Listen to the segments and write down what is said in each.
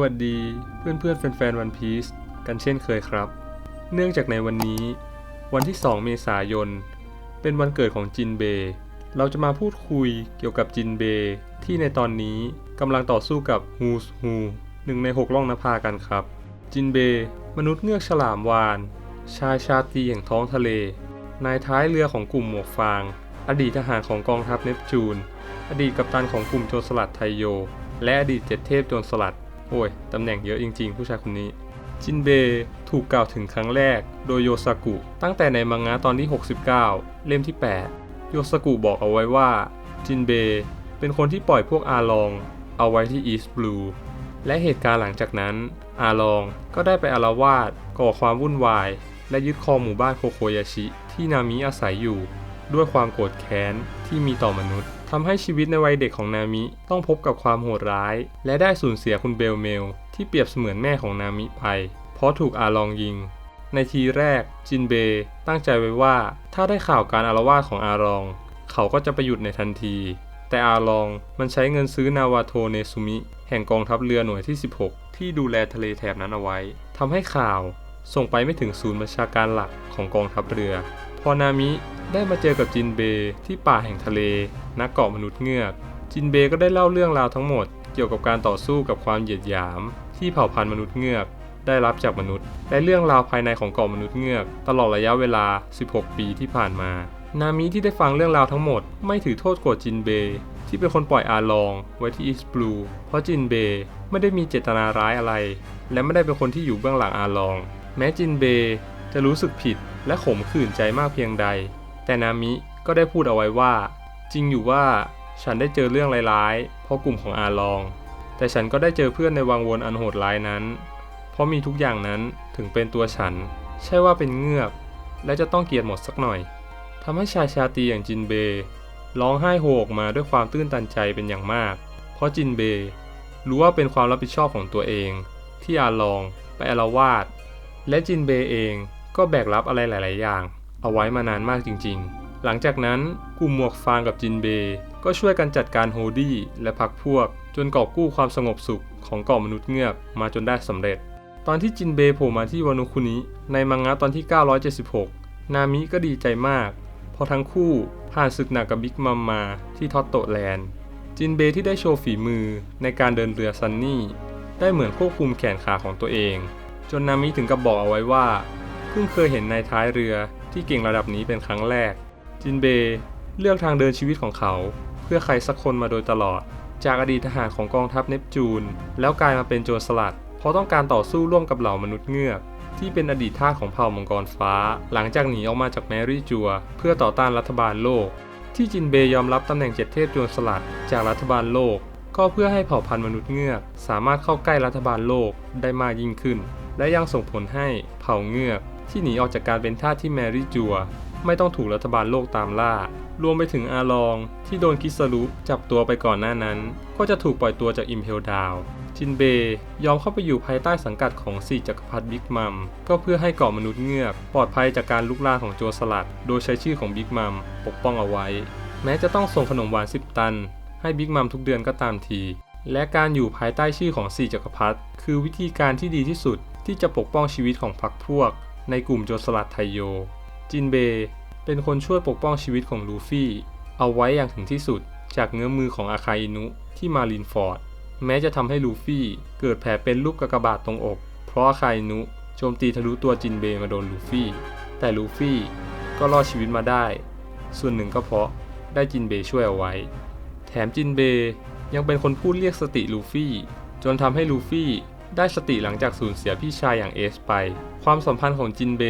วัสดีเพื่อนเพื่อนๆแฟนๆวันพีซกันเช่นเคยครับ เนื่องจากในวันนี้ วันที่ 2 เมษายน เป็นวันเกิดของจินเบย์เราจะมาพูดคุยเกี่ยวกับจินเบย์ที่ในตอนนี้กำลังต่อสู้กับฮูสฮูหนึ่งในหกล่องนภากันครับ จินเบย์มนุษย์เงือกฉลามวาน ชายชาตีแห่งท้องทะเล นายท้ายเรือของกลุ่มหมวกฟาง อดีตทหารของกองทัพเนปจูน อดีตกัปตันของกลุ่มโจรสลัดไทโย และอดีตเจ็ดเทพโจรสลัด โอ้ย ตำแหน่งเยอะจริง ๆ ผู้ชายคนนี้ จินเบถูกกล่าวถึงครั้งแรกโดยโยซากุ ตั้งแต่ในมังงะตอนที่ 69 เล่มที่ 8 โยซากุบอกเอาไว้ว่า จินเบเป็นคนที่ปล่อยพวกอาลอง เอาไว้ที่อีสต์บลูและเหตุการณ์หลังจากนั้น อาลองก็ได้ไปอารวาสก่อความวุ่นวาย และยึดครองหมู่บ้านโคโคยาชิ ที่นามิอาศัยอยู่ ด้วยความโกรธแค้นที่มีต่อมนุษย์ ทำให้ชีวิตในวัยเด็กของนามิต้องพบกับความโหดร้าย และได้สูญเสียคุณเบลเมล ที่เปรียบเสมือนแม่ของนามิไป เพราะถูกอาลองยิง ในทีแรกจินเบตั้งใจไว้ว่า ถ้าได้ข่าวการอารวาสของอาลอง เขาก็จะไปหยุดในทันที แต่อาลองมันใช้เงินซื้อนาวาโทเนซุมิแห่งกองทัพเรือหน่วยที่ 16 ที่ดูแลทะเลแถบนั้นเอาไว้ทำให้ข่าว ส่งไปไม่ถึงศูนย์บัญชาการหลักของกองทัพเรือ พอนามิได้มาเจอกับจินเบย์ที่ป่าแห่งทะเลนักเกาะมนุษย์เงือก จินเบย์ก็ได้เล่าเรื่องราวทั้งหมดเกี่ยวกับการต่อสู้กับความเหยียดหยาม ที่เผ่าพันธุ์มนุษย์เงือก ได้รับจากมนุษย์ และเรื่องราวภายในของเกาะมนุษย์เงือก ตลอดระยะเวลา 16 ปีที่ผ่านมา นามิที่ได้ฟังเรื่องราวทั้งหมด ไม่ถือโทษโกรธจินเบย์ที่เป็นคนปล่อยอาลองไว้ที่อีสบลูเพราะจินเบย์ไม่ได้มีเจตนาร้ายอะไร และไม่ได้เป็นคนที่อยู่เบื้องหลังอาลอง แม้จินเบย์จะรู้สึกผิดและขมขื่นใจมากเพียงใด แต่นามิก็ได้พูดเอาไว้ว่า จริงอยู่ว่าฉันได้เจอเรื่องร้ายๆ เพราะกลุ่มของอาลอง แต่ฉันก็ได้เจอเพื่อนในวังวนอันโหดร้ายนั้น เพราะมีทุกอย่างนั้นถึงเป็นตัวฉัน ใช่ว่าเป็นเงือก และจะต้องเกลียดหมดสักหน่อยทำให้ชายชาตีอย่างจินเบย์ร้องไห้โฮออกมาด้วยความตื้นตันใจเป็นอย่างมาก เพราะจินเบย์รู้ว่าเป็นความรับผิดชอบของตัวเอง ที่อาลองไปอาละวาด และจินเบย์เองก็แบกรับอะไรหลาย ๆ อย่าง เอาไว้มานานมากจริง ๆ หลังจากนั้นกลุ่มหมวกฟางกับจินเบย์ก็ช่วยกันจัดการโฮดี้และพักพวก จนกอบกู้ความสงบสุขของเกาะมนุษย์เงือกมาจนได้สำเร็จ ตอนที่จินเบย์โผล่มาที่วานุคุนิในมังงะตอนที่ 976 นามิก็ดีใจมากเพราะทั้งคู่ผ่านศึกหนักกับบิ๊กมัมมาที่ทอตโตแลนด์ จินเบย์ที่ได้โชว์ฝีมือในการเดินเรือซันนี่ได้เหมือนควบคุมแขนขาของตัวเอง จนนามิถึงกับบอกเอาไว้ว่า เพิ่งเคยเห็นนายท้ายเรือที่เก่งระดับนี้เป็นครั้งแรก จินเบเลือกทางเดินชีวิตของเขา เพื่อใครสักคนมาโดยตลอด จากอดีตทหารของกองทัพเนปจูน แล้วกลายมาเป็นโจรสลัด เพราะต้องการต่อสู้ร่วมกับเหล่ามนุษย์เงือก ที่เป็นอดีตทาสของเผ่ามังกรฟ้า หลังจากหนีออกมาจากแมรี่จัว เพื่อต่อต้านรัฐบาลโลก ที่จินเบยอมรับตำแหน่งเจ็ดเทพโจรสลัด จากรัฐบาลโลก ก็เพื่อให้เผ่าพันธุ์มนุษย์เงือก สามารถเข้าใกล้รัฐบาลโลกได้มากยิ่งขึ้น และยังส่งผลให้เผ่าเงือกที่หนีออกจากการเป็นทาสที่แมรี่จัว ไม่ต้องถูกรัฐบาลโลกตามล่า รวมไปถึงอาลองที่โดนคิสรุจับตัวไปก่อนหน้านั้น ก็จะถูกปล่อยตัวจากอิมเพลดาวจินเบย์ยอมเข้าไปอยู่ภายใต้สังกัดของสี่จักรพรรดิบิ๊กมัมก็เพื่อให้เกาะมนุษย์เงือก ปลอดภัยจากการลุกลามของโจรสลัด โดยใช้ชื่อของบิ๊กมัมปกป้องเอาไว้ แม้จะต้องส่งขนมหวานสิบตัน ให้บิ๊กมัมทุกเดือนก็ตามที และการอยู่ภายใต้ชื่อของสี่จักรพรรดิคือวิธีการที่ดีที่สุด ที่จะปกป้องชีวิตของพรรคพวก ในกลุ่มโจรสลัดไทโย จินเบย์เป็นคนช่วยปกป้องชีวิตของลูฟี่ เอาไว้อย่างถึงที่สุด จากเงื้อมือของอาคาอินุที่มารินฟอร์ด แม้จะทำให้ลูฟี่เกิดแผลเป็นรูปกากบาทตรงอก เพราะอาคาอินุโจมตีทะลุตัวจินเบย์มาโดนลูฟี่ แต่ลูฟี่ก็รอดชีวิตมาได้ ส่วนหนึ่งก็เพราะได้จินเบย์ช่วยเอาไว้ แถมจินเบย์ยังเป็นคนพูดเรียกสติลูฟี่ จนทำให้ลูฟี่ ได้สติหลังจากสูญเสียพี่ชายอย่างเอสไป ความสัมพันธ์ของจินเบ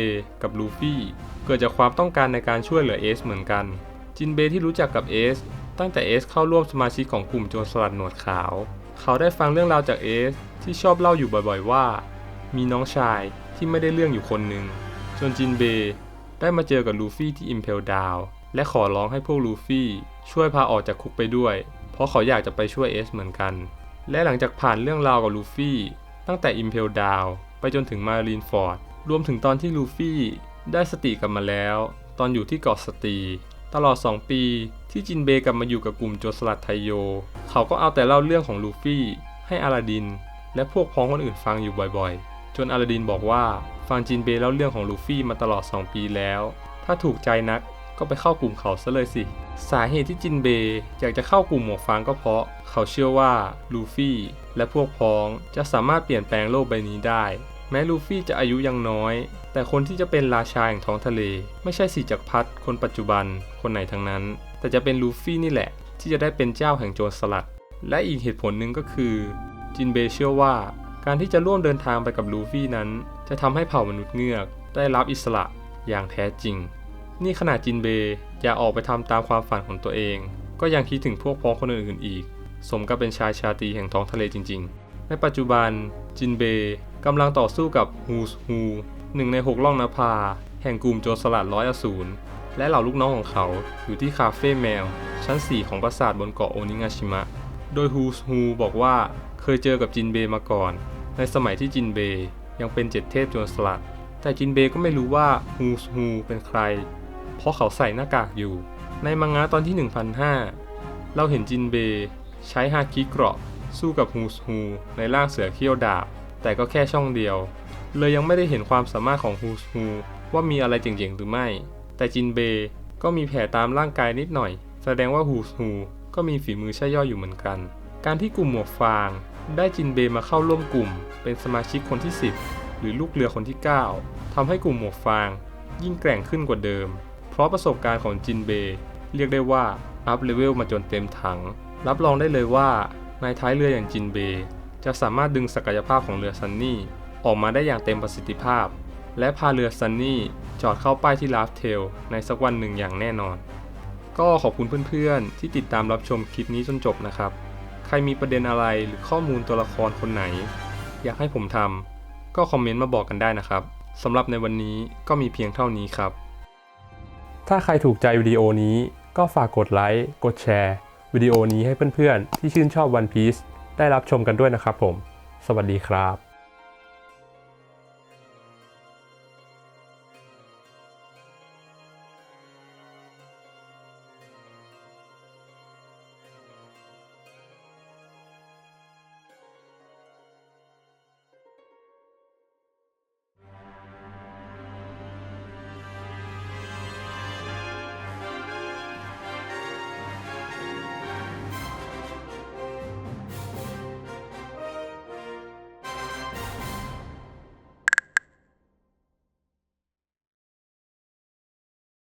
กับลูฟี่เกิดจากความต้องการในการช่วยเหลือเอสเหมือนกัน จินเบที่รู้จักกับเอสตั้งแต่เอสเข้าร่วมสมาชิกของกลุ่มโจรสลัดหนวดขาว เขาได้ฟังเรื่องราวจากเอสที่ชอบเล่าอยู่บ่อยๆว่า มีน้องชายที่ไม่ได้เรื่องอยู่คนหนึ่งจนจินเบได้มาเจอกับลูฟี่ที่อิมเพลดาวและขอร้องให้พวกลูฟี่ช่วยพาออกจากคุกไปด้วย เพราะเขาอยากจะไปช่วยเอสเหมือนกัน และหลังจากผ่านเรื่องราวกับลูฟี่ ตั้งแต่อิมเพลดาวไปจนถึงมารีนฟอร์ดรวมถึงตอนที่ลูฟี่ได้สติกลับมาแล้ว ตอนอยู่ที่เกาะสตี ตลอด 2 ปีที่จินเบกลับมาอยู่กับกลุ่มโจรสลัดไทโย เขาก็เอาแต่เล่าเรื่องของลูฟี่ให้อาลาดิน และพวกพ้องคนอื่นฟังอยู่บ่อยๆ จนอาลาดินบอกว่าฟังจินเบเล่าเรื่องของลูฟี่มาตลอด 2 ปีแล้ว ถ้าถูกใจนัก ก็ไปเข้ากลุ่มเขาซะเลยสิ สาเหตุที่จินเบย์อยากจะเข้ากลุ่มหมวกฟางก็เพราะ เขาเชื่อว่าลูฟี่และพวกพ้องจะสามารถเปลี่ยนแปลงโลกใบนี้ได้ แม้ลูฟี่จะอายุยังน้อย แต่คนที่จะเป็นราชาแห่งท้องทะเล ไม่ใช่สีจักรพรรดิคนปัจจุบันคนไหนทั้งนั้น แต่จะเป็นลูฟี่นี่แหละ ที่จะได้เป็นเจ้าแห่งโจรสลัด และอีกเหตุผลหนึ่งก็คือ จินเบย์เชื่อว่าการที่จะร่วมเดินทางไปกับลูฟี่นั้น จะทำให้เผ่ามนุษย์เงือก ได้รับอิสระอย่างแท้จริง นี่ขนาดจินเบย์อยากออกไปทำตามความฝันของตัวเอง ก็ยังคิดถึงพวกพ้องคนอื่นๆอีก สมกับเป็นชายชาตรีแห่งท้องทะเลจริง ๆ ในปัจจุบันจินเบย์กำลังต่อสู้กับฮูสฮูหนึ่งในหกล่องนภา แห่งกลุ่มโจรสลัดร้อยอสูรและเหล่าลูกน้องของเขาอยู่ที่คาเฟ่แมว ชั้น 4 ของปราสาทบนเกาะโอนิงาชิมะ โดยฮูสฮูบอกว่าเคยเจอกับจินเบย์มาก่อน ในสมัยที่จินเบย์ยังเป็นเจ็ดเทพโจรสลัด แต่จินเบย์ก็ไม่รู้ว่าฮูสฮูเป็นใคร เพราะเขาใส่หน้ากากอยู่ ในมังงะตอนที่ 1005 เราเห็นจินเบย์ใช้ฮาคิเกราะ สู้กับฮูสฮูในร่างเสือเขี้ยวดาบ แต่ก็แค่ช่องเดียว เลยยังไม่ได้เห็นความสามารถของฮูสฮูว่ามีอะไรเจ๋งๆหรือไม่ แต่จินเบย์ก็มีแผลตามร่างกายนิดหน่อย แสดงว่าฮูสฮูก็มีฝีมือใช่ย่อยอยู่เหมือนกัน การที่กลุ่มหมวกฟางได้จินเบย์มาเข้าร่วมกลุ่ม เป็นสมาชิกคนที่ 10 หรือลูกเรือคนที่ 9ทำให้กลุ่มหมวกฟางยิ่งแกร่งขึ้นกว่าเดิม เพราะประสบการณ์ของจินเบย์เรียกได้ว่าอัพเลเวลมาจนเต็มถัง รับรองได้เลยว่านายท้ายเรืออย่างจินเบย์จะสามารถดึงศักยภาพของเรือซันนี่ออกมาได้อย่างเต็มประสิทธิภาพ และพาเรือซันนี่จอดเข้าป้ายที่ลาฟเทลในสักวันหนึ่งอย่างแน่นอน ก็ขอบคุณเพื่อนๆ ที่ติดตามรับชมคลิปนี้จนจบนะครับ ใครมีประเด็นอะไรหรือข้อมูลตัวละครคนไหน อยากให้ผมทำก็คอมเมนต์มาบอกกันได้นะครับสำหรับในวันนี้ก็มีเพียงเท่านี้ครับ ถ้าใครถูกใจวิดีโอนี้ก็ฝากกดไลค์ กดแชร์ วิดีโอนี้ให้เพื่อนๆ ที่ชื่นชอบ One Piece ได้รับชมกันด้วยนะครับผม สวัสดีครับ